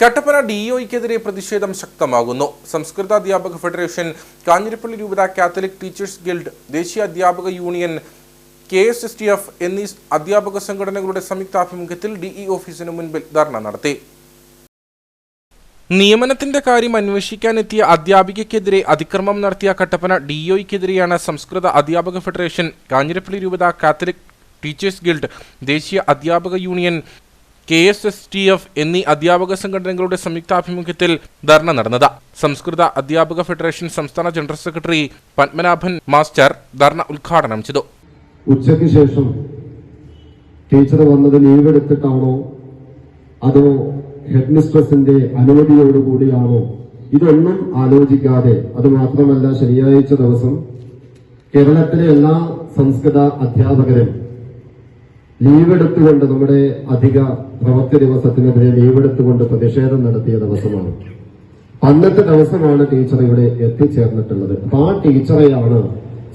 കട്ടപ്പന ഡിഇഒയ്ക്കെതിരെ പ്രതിഷേധം ശക്തമാകുന്നു. സംസ്കൃത അധ്യാപക ഫെഡറേഷൻ കാഞ്ഞിരപ്പള്ളി രൂപത കാത്തലിക് ടീച്ചേഴ്സ് ഗിൽഡ് ദേശീയ അധ്യാപക union K S S T F എന്നീ അധ്യാപക സംഘടനകളുടെ സംയുക്താഭിമുഖ്യത്തിൽ ഡിഇ ഓഫീസിന് മുൻപിൽ ധർണ നടത്തി. നിയമനത്തിന്റെ കാര്യം അന്വേഷിക്കാനെത്തിയ അധ്യാപികയ്ക്കെതിരെ അതിക്രമം നടത്തിയ കട്ടപ്പന ഡിഒയ്ക്കെതിരെയാണ് സംസ്കൃത അധ്യാപക ഫെഡറേഷൻ കാഞ്ഞിരപ്പള്ളി രൂപത കാത്തലിക് ടീച്ചേഴ്സ് ഗിൽഡ് ദേശീയ അധ്യാപക union K S S T F എന്നീ അധ്യാപക സംഘടനകളുടെ സംയുക്താഭിമുഖ്യത്തിൽ ധർണ നടന്നത്. സംസ്കൃത അധ്യാപക ഫെഡറേഷൻ സംസ്ഥാന general secretary Padmanabhan master dharna ഉദ്ഘാടനം ചെയ്തു. ഉച്ചയ്ക്ക് ശേഷം ടീച്ചർ വന്നത് ലീവ് എടുത്തിട്ടാണോ? അതോ ഹെഡ് മിസ്ട്രസിന്റെ അനുമതിയോടുകൂടിയാണോ ഇതൊന്നും ആലോചിക്കാതെ അത് മാത്രമല്ല ശനിയാഴ്ച ദിവസം കേരളത്തിലെ എല്ലാ സംസ്കൃത അധ്യാപകരും ലീവ് എടുത്തുകൊണ്ട് നമ്മുടെ അധിക പ്രവൃത്തി ദിവസത്തിനെതിരെ ലീവ് എടുത്തുകൊണ്ട് പ്രതിഷേധം നടത്തിയ ദിവസമാണ്. അന്നത്തെ ദിവസമാണ് ടീച്ചർ ഇവിടെ എത്തിച്ചേർന്നിട്ടുള്ളത്. അപ്പൊ ആ ടീച്ചറെയാണ്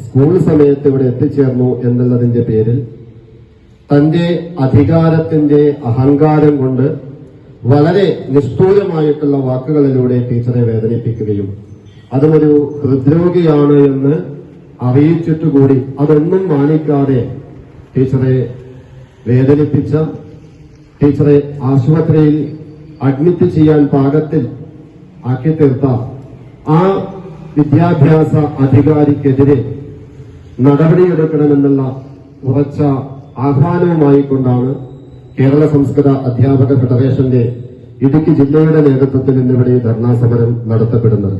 സ്കൂൾ സമയത്ത് ഇവിടെ എത്തിച്ചേർന്നു എന്നുള്ളതിന്റെ പേരിൽ തന്റെ അധികാരത്തിന്റെ അഹങ്കാരം കൊണ്ട് വളരെ നിഷ്ഠൂരമായിട്ടുള്ള വാക്കുകളിലൂടെ ടീച്ചറെ വേദനിപ്പിക്കുകയും അതുമൊരു ഹൃദ്രോഗിയാണ് എന്ന് അറിയിച്ചിട്ടുകൂടി അതൊന്നും മാനിക്കാതെ ടീച്ചറെ വേദനിപ്പിച്ച ടീച്ചറെ ആശുപത്രിയിൽ അഡ്മിറ്റ് ചെയ്യാൻ പാകത്തിൽ ആക്കി തീർത്ത ആ വിദ്യാഭ്യാസ അധികാരിക്കെതിരെ നടപടിയെടുക്കണമെന്നുള്ള ഉറച്ച ആഹ്വാനവുമായി കൊണ്ടാണ് കേരള സംസ്കൃത അധ്യാപക ഫെഡറേഷന്റെ ഇടുക്കി ജില്ലയുടെ നേതൃത്വത്തിൽ ഇന്നിവിടെ ധർണാ സമരം നടത്തപ്പെടുന്നത്.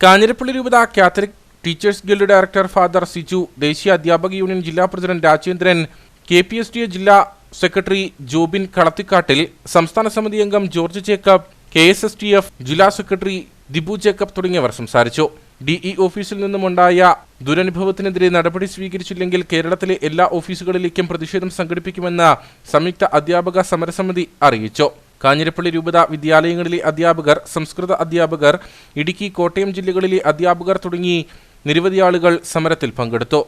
കാഞ്ഞിരപ്പള്ളി രൂപത Catholic teachers guild director father Siju ദേശീയ അധ്യാപക യൂണിയൻ ജില്ലാ president Rajendran K P S D A ജില്ലാ സെക്രട്ടറി ജോബിൻ കളത്തിക്കാട്ടിൽ സംസ്ഥാന സമിതി അംഗം George Jacob K S S T F ജില്ലാ സെക്രട്ടറി ദിബു ജേക്കബ് തുടങ്ങിയവർ സംസാരിച്ചു. ഡിഇ ഓഫീസിൽ നിന്നുമുണ്ടായ ദുരനുഭവത്തിനെതിരെ നടപടി സ്വീകരിച്ചില്ലെങ്കിൽ കേരളത്തിലെ എല്ലാ ഓഫീസുകളിലേക്കും പ്രതിഷേധം സംഘടിപ്പിക്കുമെന്ന് സംയുക്ത അധ്യാപക സമരസമിതി അറിയിച്ചു. കാഞ്ഞിരപ്പള്ളി രൂപത വിദ്യാലയങ്ങളിലെ അധ്യാപകർ സംസ്കൃത അധ്യാപകർ ഇടുക്കി കോട്ടയം ജില്ലകളിലെ അധ്യാപകർ തുടങ്ങി നിരവധി ആളുകൾ സമരത്തിൽ പങ്കെടുത്തു.